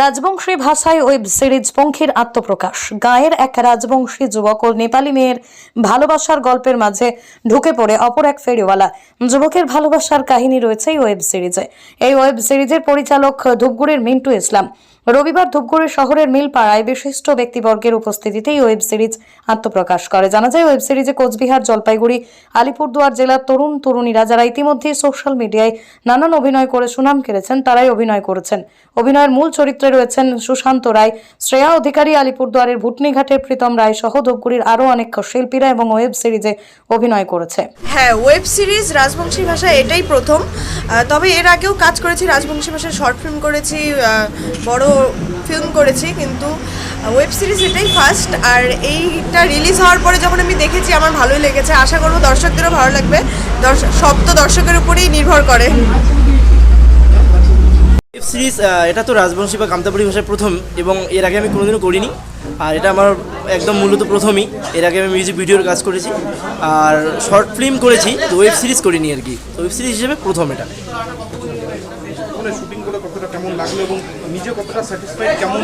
রাজবংশী ভাষায় web series পঙ্খীর আত্মপ্রকাশ। গায়ের এক রাজবংশী যুবক ও নেপালি মেয়ের ভালোবাসার গল্পের মাঝে ঢুকে পড়ে অপর এক ফেরিওয়ালা। যুবকের ভালোবাসার কাহিনী রয়েছে এই ওয়েব সিরিজে। এই ওয়েব সিরিজের পরিচালক ধূপগুড়ির মিন্টু ইসলাম। রবিবার ধূপগুড়ি শহরের মিলপাড়ায় বিশিষ্ট ব্যক্তিবর্গের উপস্থিতিতে এই ওয়েব সিরিজ আত্মপ্রকাশ করে। জানা যায়, ওয়েব সিরিজে কোচবিহার, জলপাইগুড়ি, আলিপুরদুয়ার জেলার তরুণ তরুণীরা যারা ইতিমধ্যে সোশ্যাল মিডিয়ায় নানান অভিনয় করে সুনাম কেড়েছেন, তারাই অভিনয় করেছেন। অভিনয়ের মূল চরিত্রে রয়েছেন সুশান্ত রায়, শ্রেয়া অধিকারী আলিপুরদুয়ারের ভুটনিঘাটের প্রীতম রায় সহ ধূপগুড়ির আরও অনেক শিল্পীরা এবং ওয়েব সিরিজে অভিনয় করেছে। হ্যাঁ ওয়েব সিরিজ রাজবংশী ভাষা এটাই প্রথম। তবে এর আগেও কাজ করেছি, রাজবংশী ভাষায় শর্ট ফিল্ম করেছি বড় ফিল্ম করেছি, কিন্তু ওয়েব সিরিজ এটাই ফার্স্ট আর এইটা রিলিজ হওয়ার পরে যখন আমি দেখেছি, আমার ভালোই লেগেছে। আশা করব দর্শকদেরও ভালো লাগবে। সব তো দর্শকের উপরেই নির্ভর করে। ওয়েব সিরিজ এটা তো রাজবংশী বা কামতাপুরি ভাষায় প্রথম, এবং এর আগে আমি কোনোদিনও করিনি। আর এটা আমার একদম মূলত প্রথমই। এর আগে আমি মিউজিক ভিডিওর কাজ করেছি। আর শর্ট ফিল্ম করেছি, তো ওয়েব সিরিজ করিনি আর কি। ওয়েব সিরিজ হিসেবে প্রথম এটা। মানে কেমন লাগল এবং নিজে কতটা কেমন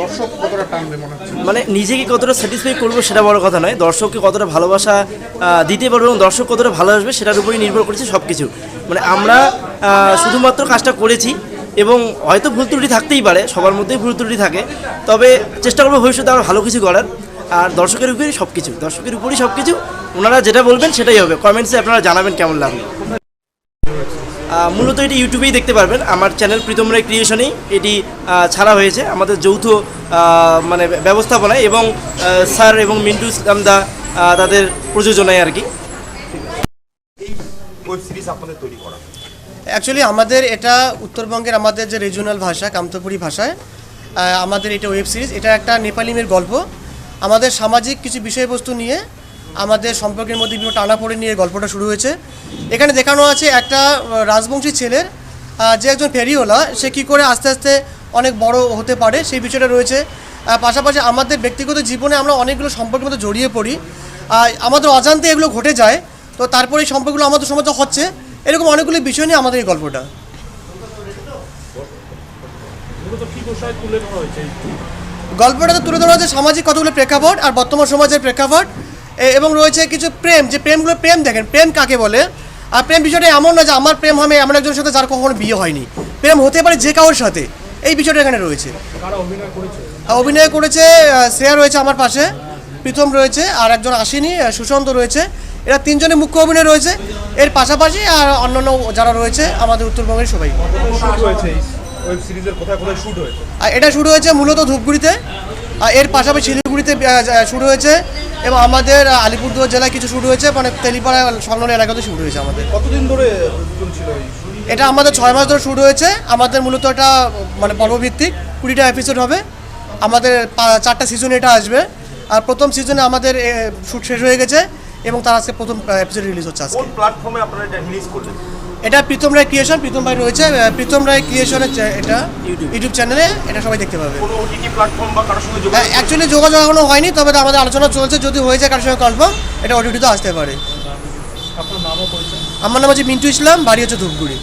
দর্শক কতটা টানবে মনে হচ্ছে? মানে নিজেকে কতটা স্যাটিসফাই করব সেটা বড় কথা নয়। দর্শককে কতটা ভালোবাসা দিতে পারব এবং দর্শক কতটা ভালোবাসবে সেটার উপরেই নির্ভর করেছে সব কিছু মানে আমরা শুধুমাত্র কাজটা করেছি এবং হয়তো ভুল ত্রুটি থাকতেই পারে সবার মধ্যেই ভুল ত্রুটি থাকে। তবে চেষ্টা করব ভবিষ্যতে আরও ভালো কিছু করার। আর দর্শকের উপরেই সব কিছু দর্শকের উপরেই সব কিছু ওনারা যেটা বলবেন সেটাই হবে। কমেন্টসে আপনারা জানাবেন কেমন আহ, মূলত এটি ইউটিউবেই দেখতে পারবেন। আমার চ্যানেল প্রীতম রায় ক্রিয়েশনেই এটি ছাড়া হয়েছে। আমাদের যৌথ মানে ব্যবস্থাপনায় এবং স্যার এবং মিন্টু ইসলাম দা তাদের প্রযোজনায় আর কি। ওয়েব সিরিজ আপনাদের তৈরি করা। অ্যাকচুয়ালি আমাদের এটা উত্তরবঙ্গের আমাদের যে রিজিওনাল ভাষা কামতাপুরি ভাষায় আমাদের এটা ওয়েব সিরিজ এটা একটা নেপালিমের গল্প। আমাদের সামাজিক কিছু বিষয়বস্তু নিয়ে আমাদের সম্পর্কের মধ্যে বিভিন্ন টানাপোড়ে নিয়ে গল্পটা শুরু হয়েছে। এখানে দেখানো আছে একটা রাজবংশী ছেলের যে একজন ফেরিওয়ালা, সে কী করে আস্তে আস্তে অনেক বড় হতে পারে সেই বিষয়টা রয়েছে। পাশাপাশি আমাদের ব্যক্তিগত জীবনে আমরা অনেকগুলো সম্পর্কের মধ্যে জড়িয়ে পড়ি। আমাদের অজান্তে এগুলো ঘটে যায়, তো তারপরে এই সম্পর্কগুলো আমাদের সমাজে হচ্ছে। এরকম অনেকগুলো বিষয় নিয়ে আমাদের এই গল্পটা। কি বিষয় তুলে ধরা হয়েছে সামাজিক কতগুলো প্রেক্ষাপট আর বর্তমান সমাজের প্রেক্ষাপট। এবং রয়েছে কিছু প্রেম যে প্রেমগুলো প্রেম দেখেন প্রেম কাকে বলে? আর প্রেম বিষয়টা এমন না যে আমার প্রেম হবে এমন একজনের সাথে যার কখনো বিয়ে হয়নি। প্রেম হতে পারে যে কারোর সাথে। এই বিষয়টা এখানে রয়েছে। অভিনয় করেছে? আর অভিনয় করেছে শ্রেয়া রয়েছে আমার পাশে প্রীতম রয়েছে আর একজন আসেনি সুশান্ত রয়েছে। এরা তিনজনে মুখ্য অভিনয় রয়েছে। এর পাশাপাশি আর অন্যান্য যারা রয়েছে আমাদের উত্তরবঙ্গের সবাই। এটা শুরু হয়েছে মূলত ধূপগুড়িতে। আর এর পাশাপাশি শিলিগুড়িতে শুরু হয়েছে। এবং আমাদের আলিপুরদুয়ার জেলায় কিছু শুরু হয়েছে মানে তেলিপাড়া সংলগ্ন এলাকাতে শুরু হয়েছে আমাদের। কতদিন ধরে ছিল এটা আমাদের ছয় মাস ধরে শুরু হয়েছে। আমাদের মূলত এটা মানে পর্বভিত্তিক কুড়িটা এপিসোড হবে। আমাদের চারটা সিজন এটা আসবে। আর প্রথম সিজনে আমাদের শ্যুট শেষ হয়ে গেছে এবং তার আজকে প্রথম এপিসোড রিলিজ হচ্ছে আজকে। প্ল্যাটফর্মে আপনারা এটা রিলিজ করলেন? এটা প্রীতম রায় ক্রিয়েশন প্রীতম ভাই রয়েছে প্রীতম রায় ক্রিয়েশনের এটা ইউটিউব চ্যানেলে এটা সবাই দেখতে পাবে। কোনো ওটিটি প্ল্যাটফর্ম বা কারোর সঙ্গে যোগাযোগ অ্যাকচুয়ালি যোগাযোগ এখনও হয়নি তবে আমাদের আলোচনা চলছে যদি হয়ে যায় কারোর সঙ্গে কনফার্ম এটা অডিটিতে আসতে পারে। আপনার নামও পরিচয় আমার নাম হচ্ছে মিন্টু ইসলাম বাড়ি হচ্ছে ধূপগুড়ি।